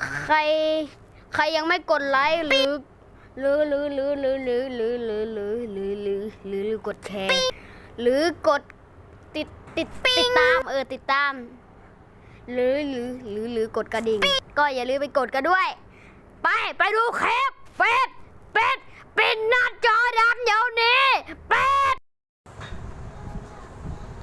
ใคร ใครยังไม่กดไลค์หรือหรือหรือหรือหรือหรือหรือหรือหรือหรือหรือหรือหรือกดแชร์ หรือกดติดติดติดตามเออติดตาม หรือหรือหรือหรือกดกระดิ่ง ก็อย่าลืมไปกดกันด้วย ไปไปดูคลิปเป็ดเป็ดปิดหน้าจอดำเดี๋ยวนี้เป็ด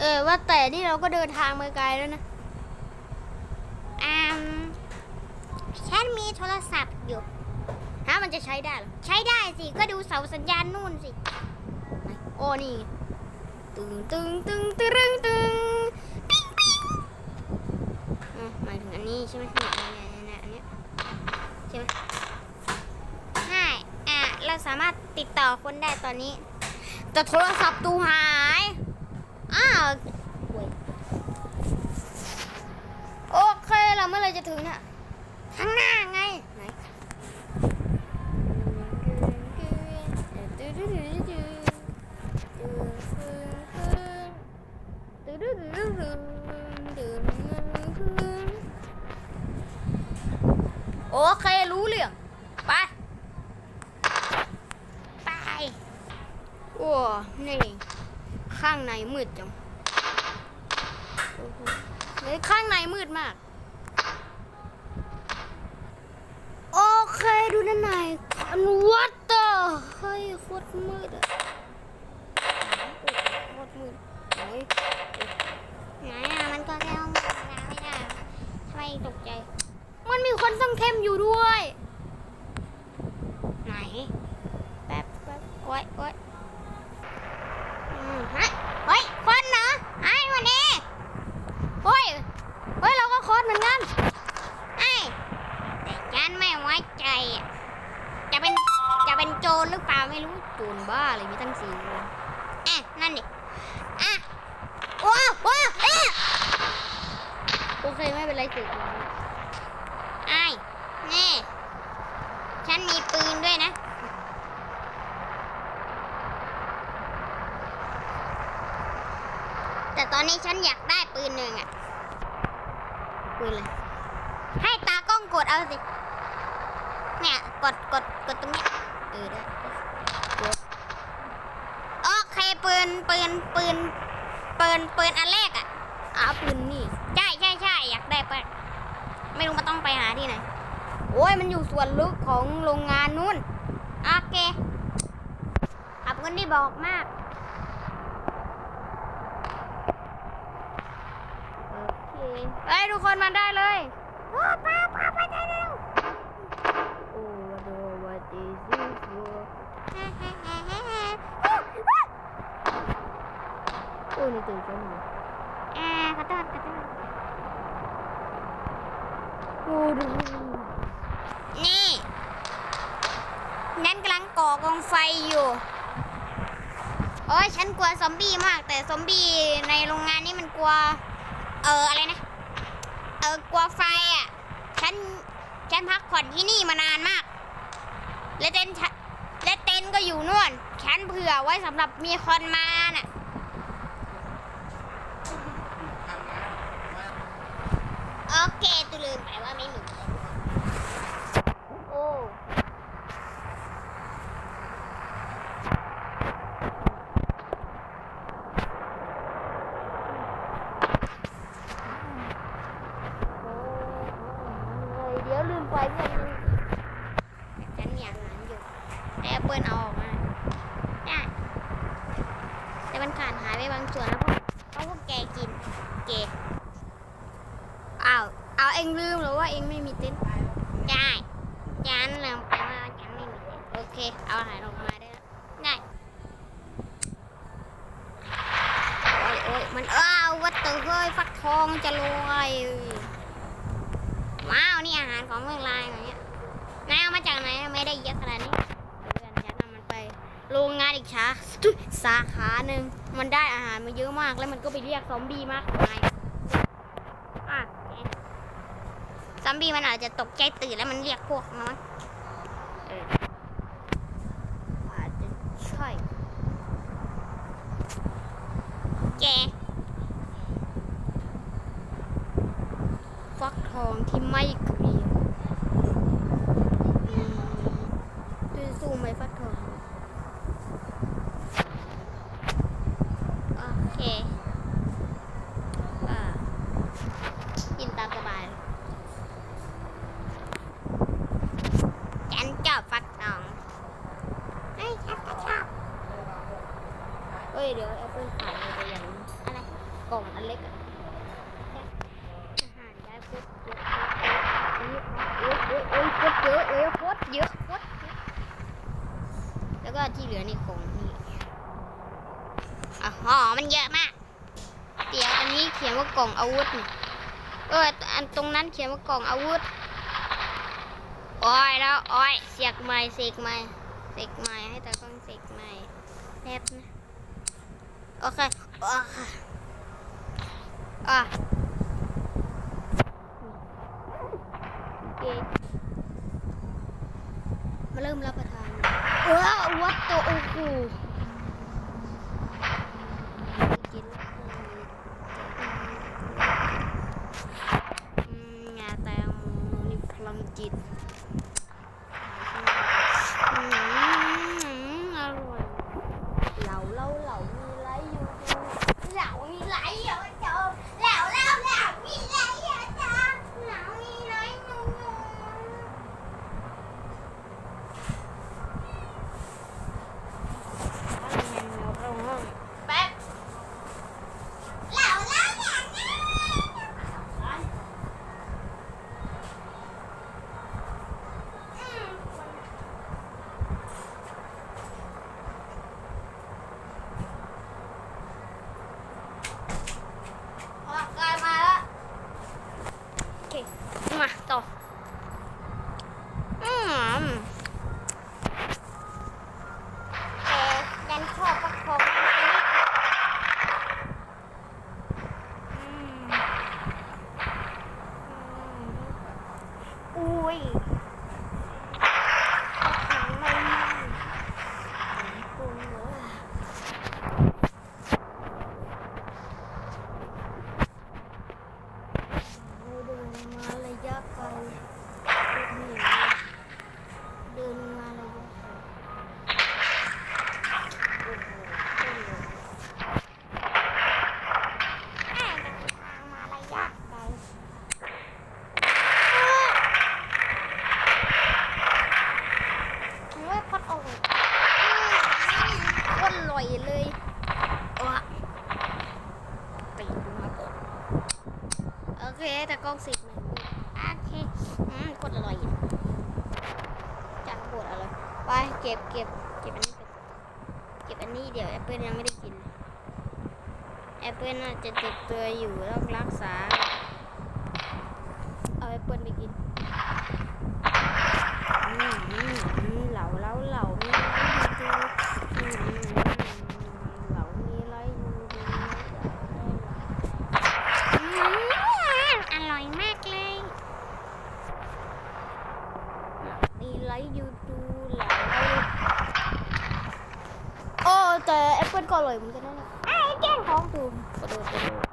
เออว่าแต่นี่เราก็เดินทางมาไกลแล้วนะ อืมฉันมี โทรศัพท์อยู่ฮะมันจะใช้ได้หรอ ใช้ได้สิ ก็ดูเสาสัญญาณนู่นสิ โอ้นี่ไงตึงตึงตึงตึงตึงปิ้งปิ้งอะหมายถึงอันนี้ใช่ไหมเนี่ยเนี่ยเนี่ยอันนี้ใช่ไหมใช่อะเราสามารถติดต่อคนได้ตอนนี้ แต่โทรศัพท์ตูหาย อ้าวโอเคเราเมื่อไรจะถึงเนี่ยข้างหน้าไง เครู้เรื่อง ไป ไปโอ้นี่ ข้างในมืดจังเฮ้ยข้างในมืดมาก โอเคดูด้านในอันวัดเตอร์เฮ้ยโคตรมืดอะโคตรมืดเฮ้ยไหนอะมันก็แค่ห้องน้ำไม่ได้ทำไมตกใจ มันมีคนต้องเข้มอยู่ด้วย ไหน แป๊บแป๊บโอ๊ยโอ๊ยอืมฮะเฮ้ยคนเหรอไอ้วันนี้เฮ้ยเฮ้ยเราก็โคตรเหมือนกันไอ้แต่ฉันไม่ไว้ใจอะจะเป็น จะเป็นโจรหรือเปล่าไม่รู้ โจูนบ้าเลยมีตั้งสี่คนอะนั่นดิอะว้าวว้าวเอ๊ะโอเคไม่เป็นไรสิไอ้นี่ ฉันมีปืนด้วยนะแต่ตอนนี้ฉันอยากได้ปืนหนึ่งอะปืนเลยให้ตากล้องกดเอาสิ เนี่ย กดกดกดตรงนี้เออได้โอเคปืนปืนปืนปืนปืนอันแรกอะอ้าปืนนี่ ใช่ใช่ใช่อยากได้ปืนไม่รู้มันต้องไปหาที่ไหน โอ้ยมันอยู่ส่วนลึกของโรงงานนู้นโอเคขอบคุณที่บอกมากโอเคเอ้ยทุกคนมาได้เลยโอ้ป้าป้าไปได้เร็วโอ้โดวัดอีซิฟัวโอ้ยนี่ตื่นเต้นเลยเอ่อขอโทษขอโทษโอ้ดู นี่นั่นกำลังก่ อกองไฟอยู่โอ้ยฉันกลัวซอมบี้มาก แต่ซอมบี้ในโรงงานนี่มันกลัว เอออะไรนะ เออกลัวไฟอะ ฉัน ฉันพักผ่อนที่นี่มานานมาก และเต็นและเต็นก็อยู่นู่น ฉันเผื่อไว้สำหรับมีคนมาน่ะโอเคตูลืมไปว่าไม่มีโอ้ เฮ้ยเดี๋ยวลืมไปเพื่อนฉันมีอาหารอยู่แอปเปิลเอาออกมาได้แต่มันขาดหายไปบางส่วนแล้วพวกเพราะพวกแกกินเกอ้าวเอาเองลืมหรือว่าเองไม่มีเต็นท์ได้ฉันลืมไปว่าฉันไม่มีโอเค เอาหารออกมาได้แล้วได้โอ้ยโอ้ยมันอ้าววัดเตอร์เฮ้ยฟักทองจะรวย ว้าวนี่อาหารของเมืองลายอย่างเงี้ยนายเอามาจากไหนไม่ได้เยอะขนาดนี้เพื่อนฉันำมันไปโรงงานอีกช้าสาขาหนึ่งมันได้อาหารมาเยอะมากแล้วมันก็ไปเรียกซอมบี้มากมายอะซอมบี้มันอาจจะตกใจตื่นแล้วมันเรียกพวกมันอออาจจะใช่แก องที่ไม่ อ๋อ มันเยอะมาก เดี๋ยวอันนี้เขียนว่ากล่องอาวุธนี่เอออันตรงนั้นเขียนว่ากล่องอาวุธอ้อยแล้วอ้อยเสียกไม้เสกไม้เสกไม้ให้ตากล้องเสกไม้แป๊บนะโอเคโอเคอะโอเคมาเริ่มรับประทานเออวัดตัวโอ้โห กินอืมงาแตงโม นี่พลังจิตอืมอร่อย เหล่าเหล่าเหล่ามีไรอยู่ เหล่ามีไหลเยอะเจอเหล่าเหล่าเหล่ามีไหลเยอะเจอเหล่ามีไหลนูนูแป๊บเหล่าเหล่าเหล่าอืม ออกกายมาแล้ว โอเค มาต่อ อืมแต่ยันข้อประคองไม่ได้อืม อุ้ยแข็งไม่มากคุณเลย เราเดินมาระยะไกลเดินมาระยะไกลโอ้โหเต้นเลย อ่าเดินทางมาระยะไกล โอ้ยพัดออกโคตรลอยเลยว้าตีดูมาก่อน โอเค แต่กล้องสิบหนึ่งโอเคอืมกดอร่อยจังกดอร่อยไปเก็บเก็บเก็บอันนี้ก่อนเก็บอันนี้เดี๋ยวแอปเปิลยังไม่ได้กินแอปเปิลน่าจะเจ็บตัวอยู่ต้องรักษาแอปเปิลไปกินอืมอืมอืมเหลาเหลาเหลามีอะไรอยู่ดูอืมอืมอืมเหลามีอะไรอยู่ดูอืมอร่อยมากเลย มีไลท์ยูทูบเหลาโอ้แต่แอปเปิลก็อร่อยเหมือนกันนะเนี่ย ไอ้แกล้งท้องตูม กระโดดกระโดด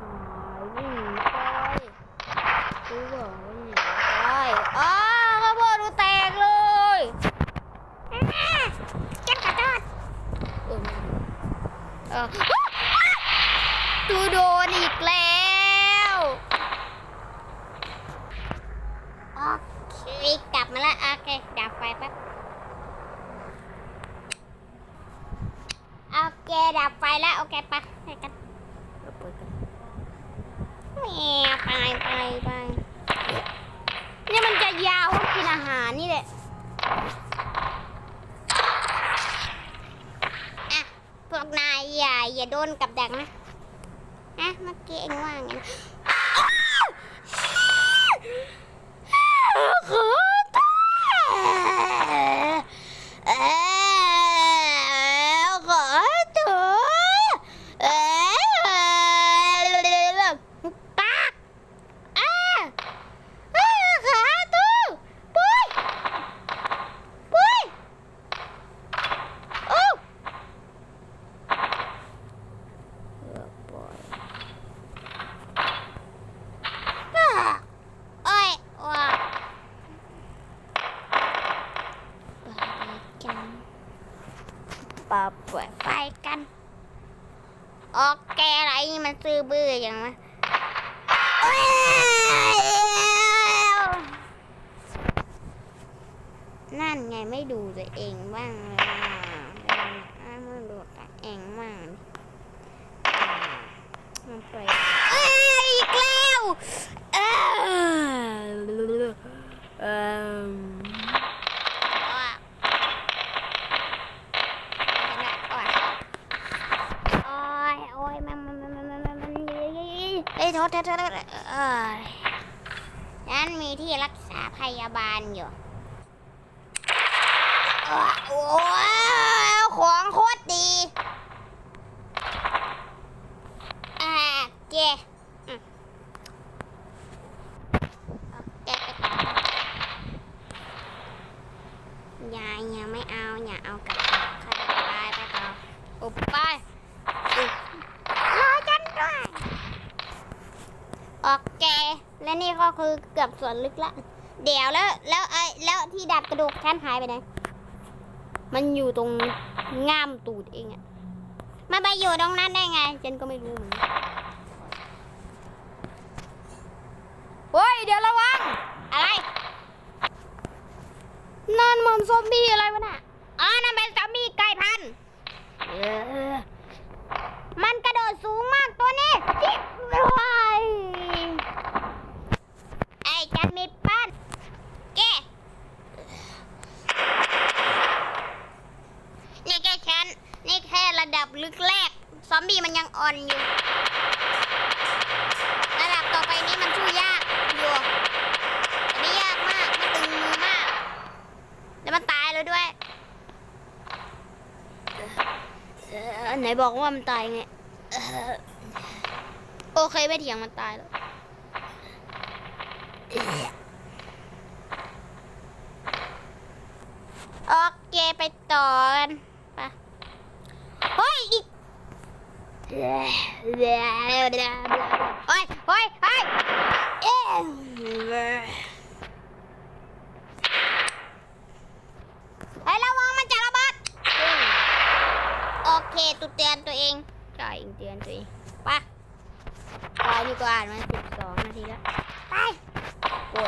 อ่าวิ่งไปดูบอกว่าหนีไปอ้าวข้าวโพดดูแตกเลย แกล้งขอโทษ เออ เออตูโดนอีกแล้วโอเคกลับมาแล้วโอเคดับไฟแป๊บโอเคดับไฟแล้วโอเคไปไปกัน เราเปิดกัน แหม ไปไปไปนี่มันจะยาวกินอาหารนี่แหละอะพวกนายอย่าอย่าโดนกับดักนะนะเมื่อกี้เองว่าไงนะขอโทษเอ้ยขอโทษเอ้ยปากอ้าอ้าขาตู้ปุ้ยปุ้ยโอ้ เลือกปล่อย อ่าโอ้ยว้าไปกัน ปาป่วยไปกัน โอเคอะไรมันซื้อบื้ออย่างวะนั่นไงไม่ดูตัวเองบ้างเลยไม่ดูตัวเองบ้างอ่ามันไปเอ้ยอีกแล้วเอ้ย เธอเธอเธอเอ้ยฉันมีที่รักษาพยาบาลอยู่ โอ้ยของโคตรดี อ่าเจอืมเก็บไปต่ออย่าอย่าไม่เอาอย่าเอากลับไปไปไปต่ออุบไปอุ๊ยรอฉันด้วย โอเคและนี่ก็คือเกือบส่วนลึกละ เดี๋ยวแล้วแล้วไอ้แล้วที่ดัดกระดูกฉันหายไปไหน มันอยู่ตรงง่ามตูดเองอะมันไปอยู่ตรงนั้นได้ไงฉันก็ไม่รู้เหมือนกันเฮ้ยเดี๋ยวระวัง อะไร นั่นมันซอมบี้อะไรวะน่ะอ๋อนั่นเป็นซอมบี้ไก่พันธุ์ เออ มันกระโดดสูงมากตัวนี้จิ๊บว้ายไอ้จัดมีปั้นแกนี่แค่ฉัน นี่แค่ระดับลึกแรก ซอมบี้มันยังอ่อนอยู่ ระดับต่อไปนี้มันสู้ยากอยู่อันนี้ยากมาก มันตึงมือมาก แล้วมันตายแล้วด้วย เออไหน บอกว่ามันตายไงโอเคไม่เถียงมันตายแล้วโอเคไปต่อกันไปเฮ้ยอีกเฮ้ยเฮ้ยเฮ้ยเฮ้ยเอ๊ะเฮ้ยระวังมันจะระเบิดโอเค ตุเตือนตัวเองจ่ายเองเตือนตัวเองไปตายนี่ก็อ่านมาสิบสองนาทีแล้ว ไปโอ้